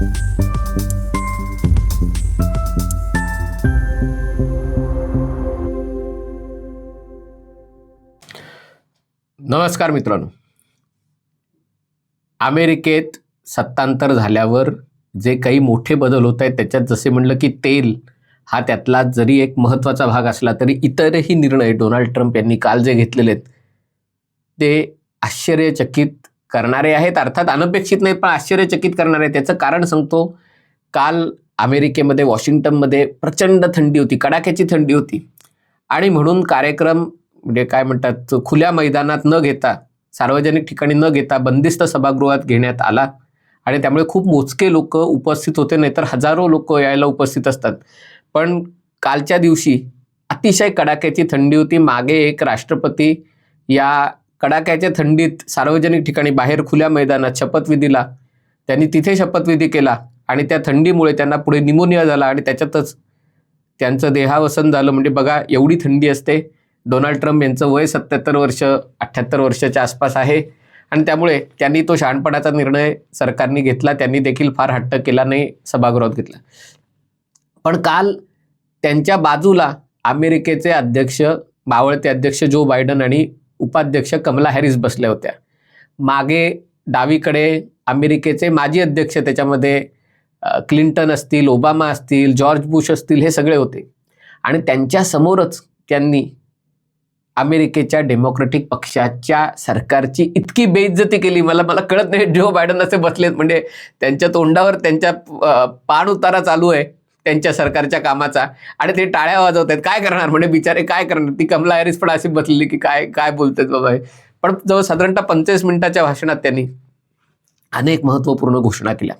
नमस्कार मित्रांनो. अमेरिकेत सत्तांतर झाल्यावर जे काही मोठे बदल होत आहेत त्याच्यात जसे म्हणलं की तेल हा त्यातला जरी एक महत्त्वाचा भाग असला तरी इतरही निर्णय डोनाल्ड ट्रम्प यांनी काल जे घेतलेले आहेत ते आश्चर्यचकित करणारे आहेत अर्थात अनपेक्षित नाही पण आश्चर्यचकित करणारे त्याचं कारण सांगतो काल अमेरिकेमध्ये वॉशिंग्टनमध्ये प्रचंड थंडी होती कडाक्याची थंडी होती. आणि म्हणून कार्यक्रम म्हणजे काय म्हणतात खुल्या मैदानात न घेता सार्वजनिक ठिकाणी न घेता बंदिस्त सभागृहात घेण्यात आला. आणि त्यामुळे खूप मोजके लोक उपस्थित होते नाहीतर हजारो लोक यायला उपस्थित असतात. पण कालच्या दिवशी अतिशय कडाक्याची थंडी होती. मागे एक राष्ट्रपती या कडाक्याच्या थंडीत सार्वजनिक ठिकाणी बाहेर खुल्या मैदानात शपथविधीला त्यांनी तिथे शपथविधी केला आणि त्या थंडीमुळे त्यांना पुढे निमोनिया झाला आणि त्याच्यातच त्यांचं देहावसन झालं. म्हणजे बघा एवढी थंडी असते. डोनाल्ड ट्रम्प यांचं वय सत्याहत्तर वर्ष अठ्ठ्याहत्तर वर्षाच्या आसपास आहे. आणि त्यामुळे त्यांनी तो शहाणपणाचा निर्णय सरकारने घेतला. त्यांनी देखील फार हट्ट केला नाही सभागृहात घेतला. पण काल त्यांच्या बाजूला अमेरिकेचे अध्यक्ष मावळते अध्यक्ष जो बायडन आणि उपाध्यक्ष कमला हॅरिस बसल्या होत्या. मागे डावीकडे अमेरिकेचे माजी अध्यक्ष त्याच्यामध्ये क्लिंटन असतील ओबामा असतील जॉर्ज बुश असतील हे सगळे होते. आणि त्यांच्यासमोरच त्यांनी अमेरिकेच्या डेमोक्रेटिक पक्षाच्या सरकारची इतकी बेइज्जती केली. मला मला कळत नाही जो बायडन असे बसलेत. म्हणजे त्यांच्या तोंडावर त्यांच्या अ, पाण उतारा चालू आहे. त्यांच्या सरकारच्या कामाचा. आणि ते टाळ्या वाजवत आहेत काय करणार? म्हणजे बिचारे काय करणार? ती कमला हॅरिस पण अशी बसलेली की काय काय बोलतात बाबा हे? पण जवळ साधारणतः पंचवीस मिनिटाच्या भाषणात त्यांनी अनेक महत्त्वपूर्ण घोषणा केल्या.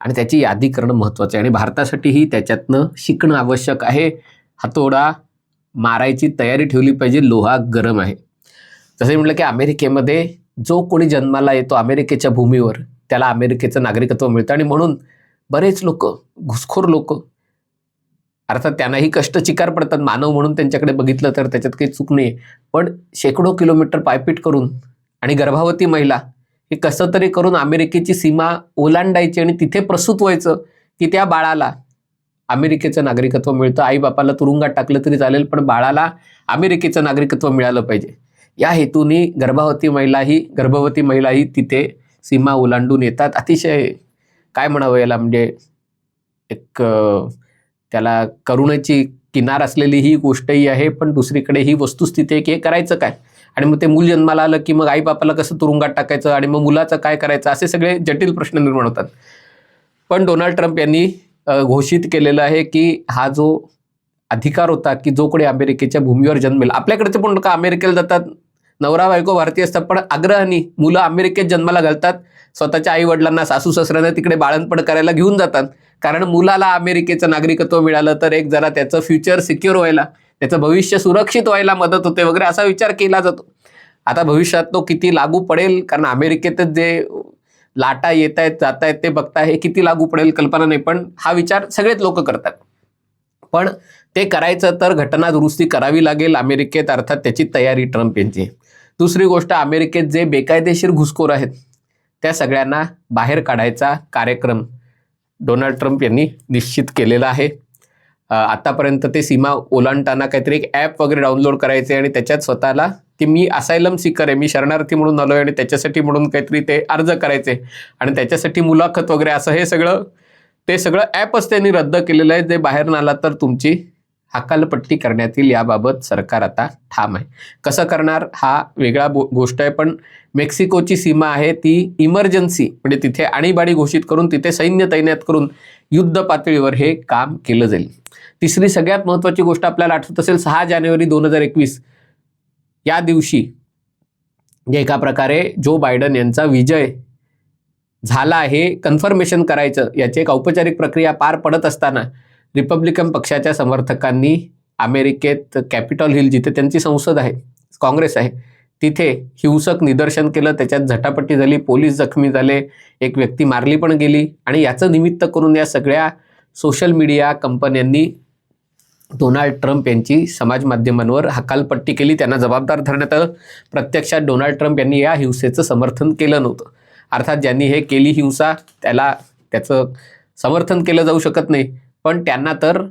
आणि त्याची यादी करणं महत्त्वाचं आहे. आणि भारतासाठीही त्याच्यातनं शिकणं आवश्यक आहे. हातोडा मारायची तयारी ठेवली पाहिजे. लोहा गरम आहे. जसं म्हटलं की अमेरिकेमध्ये जो कोणी जन्माला येतो अमेरिकेच्या भूमीवर त्याला अमेरिकेचं नागरिकत्व मिळतं. आणि म्हणून बरेच लोक घुसखोर लोक. अर्थात त्यांनाही कष्ट चिकार पडतात. मानव म्हणून त्यांच्याकडे बघितलं तर त्याच्यात काही चूक नाही पण शेकडो किलोमीटर पायपीट करून आणि गर्भावती महिला हे कसं तरी करून अमेरिकेची सीमा ओलांडायची आणि तिथे प्रसूत व्हायचं की त्या बाळाला अमेरिकेचं नागरिकत्व मिळतं. आई बापाला तुरुंगात टाकलं तरी चालेल पण बाळाला अमेरिकेचं नागरिकत्व मिळालं पाहिजे. या हेतूने गर्भावती महिलाही गर्भवती महिलाही तिथे सीमा ओलांडून येतात. अतिशय काय म्हणावं याला? म्हणजे एक त्याला करुणेची किनार असलेली ही गोष्टही आहे पण दुसरीकडे ही वस्तुस्थिती आहे की हे करायचं काय? आणि मग ते मूल जन्माला आलं की मग आई बापाला कसं तुरुंगात टाकायचं आणि मग मुलाचं काय करायचं? असे सगळे जटिल प्रश्न निर्माण होतात. पण डोनाल्ड ट्रम्प यांनी घोषित केलेलं आहे की हा जो अधिकार होता की जो कोणी अमेरिकेच्या भूमीवर जन्मेल आपल्याकडचे पण लोक अमेरिकेला जातात नवरा बायको भारतीय असतात पण आग्रहानी मुलं अमेरिकेत जन्माला घालतात. स्वतःच्या आई वडिलांना सासू सासऱ्यांना तिकडे बाळणपण करायला घेऊन जातात. कारण मुलाला अमेरिकेचं नागरिकत्व मिळालं तर एक जरा त्याचं फ्युचर सिक्युअर व्हायला त्याचं भविष्य सुरक्षित व्हायला मदत होते वगैरे असा विचार केला जातो. आता भविष्यात तो किती लागू पडेल? कारण अमेरिकेतच जे लाटा येत आहेत जात आहेत ते बघता हे किती लागू पडेल? कल्पना नाही पण हा विचार सगळेच लोक करतात. पण ते करायचं तर घटना दुरुस्ती करावी लागेल अमेरिकेत अर्थात त्याची तयारी ट्रम्प यांची. दुसरी गोष्ट अमेरिकेत जे बेकायदेशीर घुसखोर आहेत त्या सगळ्यांना बाहेर काढायचा कार्यक्रम डोनाल्ड ट्रम्प यांनी निश्चित केलेला आहे. आतापर्यंत ते सीमा ओलांडताना काहीतरी एक ॲप वगैरे डाउनलोड करायचे आणि त्याच्यात स्वतःला की मी असायलम सिकर आहे मी शरणार्थी म्हणून आलो आहे आणि त्याच्यासाठी म्हणून काहीतरी ते अर्ज करायचे आणि त्याच्यासाठी मुलाखत वगैरे असं हे सगळं ते सगळं ॲपच त्यांनी रद्द केलेलं आहे. जे बाहेर आला तर तुमची हकालपट्टी करण्यात येईल याबाबत सरकार आता ठाम आहे. कसं करणार? हा वेगळा गोष्ट आहे पण मेक्सिकोची सीमा आहे ती इमर्जन्सी म्हणजे तिथे आणीबाणी घोषित करून तिथे सैन्य तैनात करून युद्ध पातळीवर हे काम केलं जाईल. तिसरी सगळ्यात महत्त्वाची गोष्ट आपल्याला आठवत असेल सहा जानेवारी दोन हजार एकवीस या दिवशी एका प्रकारे जो बायडन यांचा विजय झाला आहे कन्फर्मेशन करायचं याची एक औपचारिक प्रक्रिया पार पडत असताना रिपब्लिकन पक्षाच्या समर्थकांनी अमेरिकेत कॅपिटॉल हिल जिथे त्यांची संसद आहे काँग्रेस आहे तिथे हिंसक निदर्शन केलं. त्याच्यात झटापटी झाली पोलीस जखमी झाले एक व्यक्ती मारली पण गेली. आणि याचं निमित्त करून या सगळ्या सोशल मीडिया कंपन्यांनी डोनाल्ड ट्रम्प यांची समाज माध्यमांवर हकालपट्टी केली. त्यांना जबाबदार धरण्यात आलं. प्रत्यक्षात डोनाल्ड ट्रम्प यांनी या हिंसेचं समर्थन केलं नव्हतं. अर्थात ज्यांनी हे केली हिंसा त्याला त्याचं समर्थन केलं जाऊ शकत नाही. पण त्यांना तर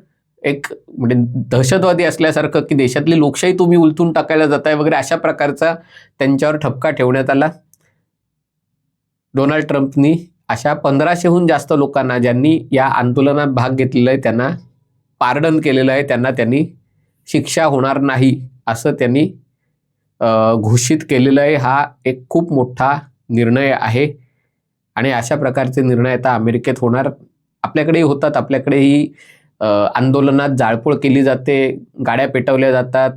एक म्हणजे दहशतवादी असल्यासारखं की देशातली लोकशाही तुम्ही उलथून टाकायला जाताय वगैरे अशा प्रकारचा त्यांच्यावर ठपका ठेवण्यात आला. डोनाल्ड ट्रम्पनी अशा पंधराशेहून जास्त लोकांना ज्यांनी या आंदोलनात भाग घेतलेला आहे त्यांना पार्डन केलेलं आहे त्यांना त्यांनी शिक्षा होणार नाही असं त्यांनी घोषित केलेलं आहे. हा एक खूप मोठा निर्णय आहे आणि अशा प्रकारचे निर्णय आता अमेरिकेत होणार. आपल्याकडेही होतात आपल्याकडेही आंदोलनात जाळपोळ केली जाते गाड्या पेटवल्या जातात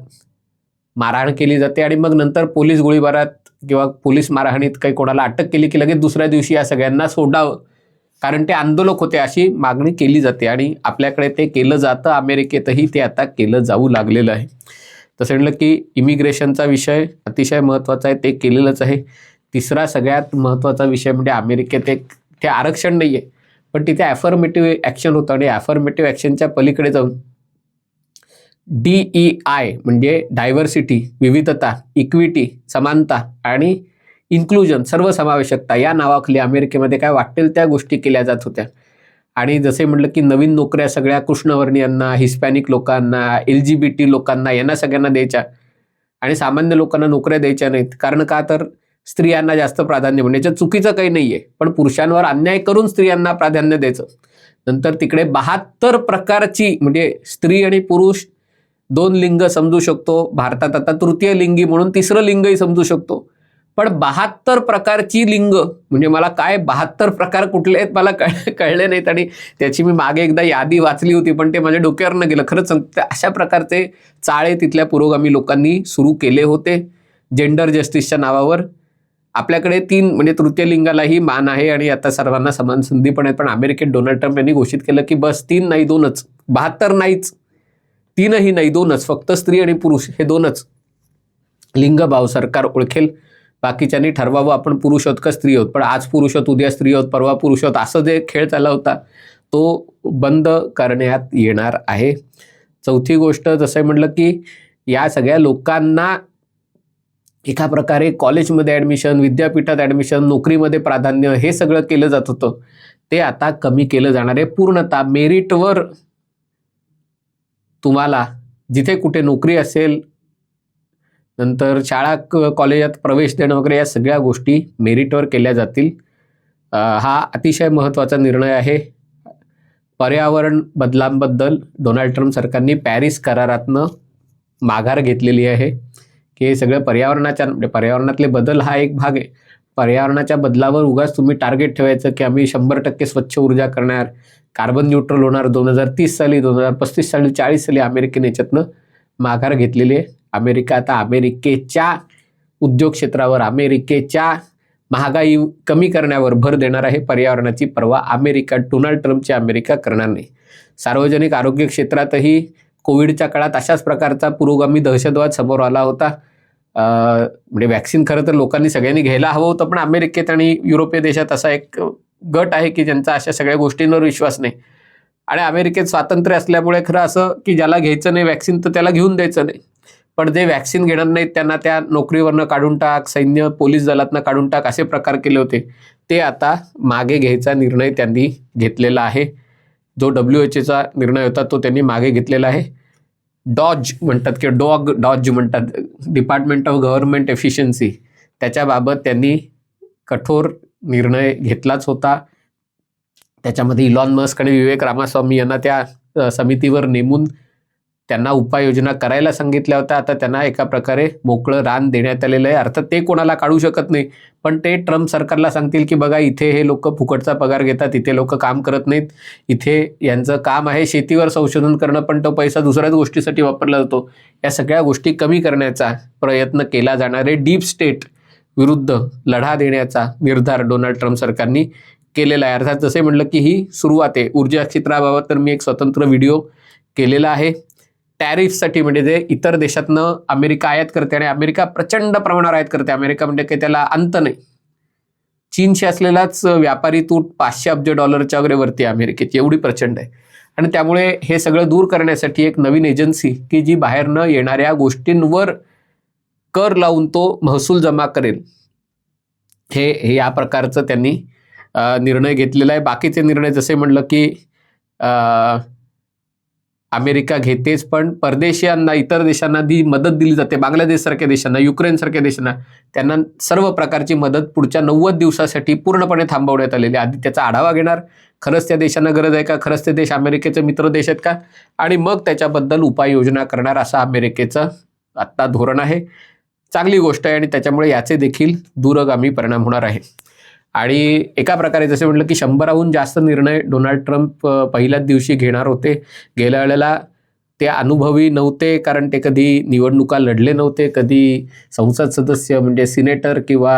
मारहाण केली जाते आणि मग नंतर पोलीस गोळीबारात किंवा पोलीस मारहाणीत काही कोणाला अटक केली की लगेच दुसऱ्या दिवशी या सगळ्यांना सोडावं. कारण ते आंदोलक होते अशी मागणी केली जाते आणि आपल्याकडे ते केलं जातं अमेरिकेतही ते आता केलं जाऊ लागलेलं आहे. तसं म्हटलं की इमिग्रेशनचा विषय अतिशय महत्त्वाचा आहे ते केलेलंच आहे. तिसरा सगळ्यात महत्त्वाचा विषय म्हणजे अमेरिकेत एक ते आरक्षण नाही आहे पण तिथे ॲफर्मेटिव्ह ॲक्शन होतं आणि ॲफर्मेटिव्ह ॲक्शनच्या पलीकडे जाऊन डी ई आय म्हणजे डायव्हर्सिटी विविधता इक्विटी समानता आणि इन्क्लुजन सर्वसमावेशकता या नावाखाली अमेरिकेमध्ये काय वाटेल त्या गोष्टी केल्या जात होत्या. आणि जसे म्हटलं की नवीन नोकऱ्या सगळ्या कृष्णवर्णीयांना हिस्पॅनिक लोकांना एल जी बी टी लोकांना यांना सगळ्यांना द्यायच्या. आणि सामान्य लोकांना नोकऱ्या द्यायच्या नाहीत. कारण का तर स्त्रियांना जास्त प्राधान्य म्हणजे याच्यात चुकीचं काही नाही आहे पण पुरुषांवर अन्याय करून स्त्रियांना प्राधान्य द्यायचं. नंतर तिकडे बहात्तर प्रकारची म्हणजे स्त्री आणि पुरुष दोन लिंग समजू शकतो. भारतात आता तृतीय लिंगी म्हणून तिसरं लिंगही समजू शकतो. पण बहात्तर प्रकारची लिंग म्हणजे मला काय बहात्तर प्रकार कुठले आहेत मला कळ कळले नाहीत. आणि त्याची मी मागे एकदा यादी वाचली होती पण ते माझ्या डोक्यावर न गेलं. खरंच अशा प्रकारचे चाळे तिथल्या पुरोगामी लोकांनी सुरू केले होते. जेंडर जस्टिसच्या नावावर. आपल्याकडे तीन म्हणजे तृतीय लिंगालाही मान आहे आणि आता सर्वांना समान संधी पण आहेत पण अमेरिकेत डोनाल्ड ट्रम्प यांनी घोषित केलं की बस तीन नाही दोनच. बहात्तर नाहीच. तीनही नाही दोनच. फक्त स्त्री आणि पुरुष हे दोनच. लिंगभाव सरकार ओळखेल. बाकीच्यांनी ठरवावं आपण पुरुष आहोत का स्त्री आहोत. पण आज पुरुष आहोत उद्या स्त्री आहोत परवा पुरुष आहोत असं जे खेळ चालला होता तो बंद करण्यात येणार आहे. चौथी गोष्ट जसं म्हटलं की या सगळ्या लोकांना एका प्रकारे कॉलेजमध्ये ॲडमिशन विद्यापीठात ॲडमिशन नोकरीमध्ये प्राधान्य हे सगळं केलं जात होतं. ते आता कमी केलं जाणार आहे. पूर्णतः मेरिटवर तुम्हाला जिथे कुठे नोकरी असेल नंतर शाळा क- कॉलेजात प्रवेश देणं वगैरे या सगळ्या गोष्टी मेरिटवर केल्या जातील. हा अतिशय महत्त्वाचा निर्णय आहे. पर्यावरण बदलांबद्दल डोनाल्ड ट्रम्प सरकारने पॅरिस करारातनं माघार घेतलेली आहे. की हे सगळं पर्यावरणाच्या म्हणजे पर्यावरणातले बदल हा एक भाग आहे. पर्यावरणाच्या बदलावर उगाच तुम्ही टार्गेट ठेवायचं की आम्ही शंभर टक्के स्वच्छ ऊर्जा करणार कार्बन न्यूट्रल होणार दोन हजार तीस साली दोन हजार पस्तीस साली चाळीस साली अमेरिकेने याच्यातनं माघार घेतलेली आहे. अमेरिका आता अमेरिकेच्या उद्योग क्षेत्रावर अमेरिकेच्या महागाई कमी करण्यावर भर देणार आहे. पर्यावरणाची पर्वा अमेरिका डोनाल्ड ट्रम्पची अमेरिका करणार नाही. सार्वजनिक आरोग्य क्षेत्रातही कोविडच्या काळात अशाच प्रकारचा पुरोगामी दहशतवाद समोर आला होता. म्हणजे वॅक्सिन खरं तर लोकांनी सगळ्यांनी घ्यायला हवं होतं पण अमेरिकेत आणि युरोपीय देशात असा एक गट आहे की ज्यांचा अशा सगळ्या गोष्टींवर विश्वास नाही. आणि अमेरिकेत स्वातंत्र्य असल्यामुळे खरं असं की ज्याला घ्यायचं नाही वॅक्सिन तर त्याला घेऊन द्यायचं नाही. पण जे वॅक्सिन घेणार नाहीत त्यांना त्या नोकरीवरनं काढून टाक सैन्य पोलीस दलातनं काढून टाक असे प्रकार केले होते. ते आता मागे घ्यायचा निर्णय त्यांनी घेतलेला आहे. जो डब्ल्यू एच एचा निर्णय होता तो त्यांनी मागे घेतलेला आहे. डॉज म्हणतात किंवा डॉग डॉज म्हणतात. डिपार्टमेंट ऑफ गव्हर्नमेंट एफिशियन्सी त्याच्याबाबत त्यांनी कठोर निर्णय घेतलाच होता. त्याच्यामध्ये इलॉन मस्क आणि विवेक रामास्वामी यांना त्या समितीवर नेमून त्यांना उपाययोजना करायला सांगितल्या होत्या. आता त्यांना एका प्रकारे मोकळं रान देण्यात आलेलं आहे. अर्थात ते कोणाला काढू शकत नाही. पण ते ट्रम्प सरकारला सांगतील की बघा इथे हे लोक फुकटचा पगार घेतात. इथे लोक काम करत नाहीत. इथे यांचं काम आहे शेतीवर संशोधन करणं. पण तो पैसा दुसऱ्याच गोष्टीसाठी वापरला जातो. या सगळ्या गोष्टी कमी करण्याचा प्रयत्न केला जाणार आहे डीप स्टेट विरुद्ध लढा देण्याचा निर्धार डोनाल्ड ट्रम्प सरकारनी केलेला आहे. अर्थात जसे म्हटलं की ही सुरुवात आहे. ऊर्जा क्षेत्राबाबत तर मी एक स्वतंत्र व्हिडिओ केलेला आहे. टॅरिफसाठी म्हणजे जे इतर देशातनं अमेरिका आयात करते आणि अमेरिका प्रचंड प्रमाणावर आयात करते. अमेरिका म्हणजे काही त्याला अंत नाही. चीनशी असलेलाच व्यापारी तूट पाचशे अब्ज डॉलरच्या वगैरे वरती अमेरिकेची एवढी प्रचंड आहे. आणि त्यामुळे हे सगळं दूर करण्यासाठी एक नवीन एजन्सी की जी बाहेरनं येणाऱ्या गोष्टींवर कर लावून तो महसूल जमा करेल. हे हे या प्रकारचं त्यांनी निर्णय घेतलेला आहे. बाकीचे निर्णय जसे म्हणलं की अमेरिका घेतेच पण परदेशीयांना इतर देशांना जी मदत दिली जाते. बांगलादेशसारख्या देशांना युक्रेनसारख्या देशांना त्यांना सर्व प्रकारची मदत पुढच्या नव्वद दिवसासाठी पूर्णपणे थांबवण्यात आलेली आधी त्याचा आढावा घेणार. खरंच त्या देशांना गरज आहे का? खरंच ते देश अमेरिकेचे मित्र देश आहेत का? आणि मग त्याच्याबद्दल उपाययोजना करणार असं अमेरिकेचं आत्ता धोरण आहे. चांगली गोष्ट आहे आणि त्याच्यामुळे याचे देखील दूरगामी परिणाम होणार आहे आणि एका प्रकारे जसे म्हटलं की शंभराहून जास्त निर्णय डोनाल्ड ट्रम्प पहिल्याच दिवशी घेणार होते. गेल्या वेळेला ते अनुभवी नव्हते कारण ते कधी निवडणुका लढले नव्हते कधी संसद सदस्य म्हणजे सिनेटर किंवा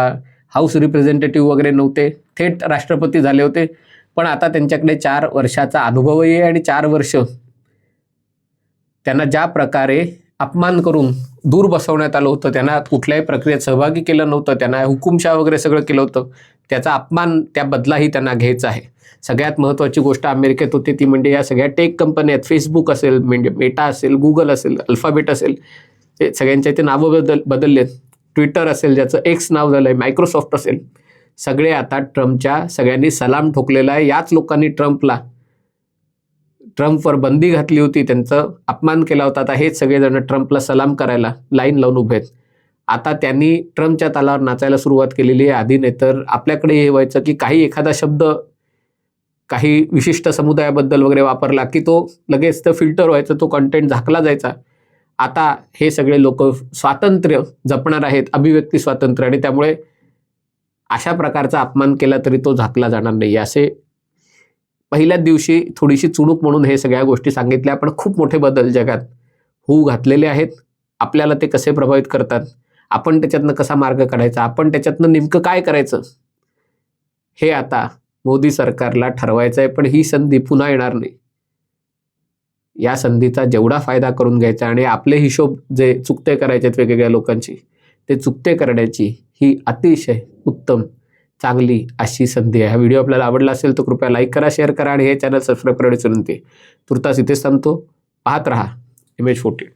हाऊस रिप्रेझेंटेटिव्ह वगैरे नव्हते. थेट राष्ट्रपती झाले होते. पण आता त्यांच्याकडे चार वर्षाचा अनुभवही आहे आणि चार वर्ष त्यांना ज्या प्रकारे अपमान करून दूर बसवण्यात आलं होतं त्यांना कुठल्याही प्रक्रियेत सहभागी केलं नव्हतं त्यांना हुकुमशाह वगैरे सगळं केलं होतं त्याचा अपमान त्या बदलाही त्यांना घ्यायचा आहे. सगळ्यात महत्त्वाची गोष्ट अमेरिकेत होती ती म्हणजे या सगळ्या टेक कंपन्या आहेत. फेसबुक असेल म्हणजे मेटा असेल गुगल असेल अल्फाबेट असेल ते सगळ्यांच्या ते नावं बदल बदललेत. ट्विटर असेल ज्याचं एक्स नाव झालं आहे मायक्रोसॉफ्ट असेल. सगळे आता ट्रम्पच्या सगळ्यांनी सलाम ठोकलेला आहे. याच लोकांनी ट्रम्पला ट्रम्पवर बंदी घातली होती. त्यांचं अपमान केला होता. आता हेच सगळेजण ट्रम्पला सलाम करायला लाईन लावून उभे आहेत. आता त्यांनी ट्रम्पच्या तालावर नाचायला सुरुवात केलेली आहे. आधी नाही तर आपल्याकडे हे व्हायचं की काही एखादा शब्द काही विशिष्ट समुदायाबद्दल वगैरे वापरला की तो लगेच तर फिल्टर व्हायचं तो कंटेंट झाकला जायचा. आता हे सगळे लोक स्वातंत्र्य जपणार आहेत अभिव्यक्ती स्वातंत्र्य आणि त्यामुळे अशा प्रकारचा अपमान केला तरी तो झाकला जाणार नाही. असे पहिल्याच दिवशी थोडीशी चुणूक म्हणून हे सगळ्या गोष्टी सांगितल्या. पण खूप मोठे बदल जगात होऊ घातलेले आहेत. आपल्याला ते कसे प्रभावित करतात? आपण त्याच्यातनं कसा मार्ग काढायचा? आपण त्याच्यातनं नेमकं काय करायचं? हे आता मोदी सरकारला ठरवायचं आहे पण ही संधी पुन्हा येणार नाही. या संधीचा जेवढा फायदा करून घ्यायचा आणि आपले हिशोब जे चुकते करायचे आहेत वेगवेगळ्या लोकांची ते चुकते करण्याची ही अतिशय उत्तम चांगली अशी संधी आहे. हा व्हिडिओ आपल्याला आवडला असेल तर कृपया लाईक करा शेअर करा आणि हे चॅनल सबस्क्राईब करण्याची विनंती तुर्तास इथेच थांबतो. पाहत रहा. Image fourteen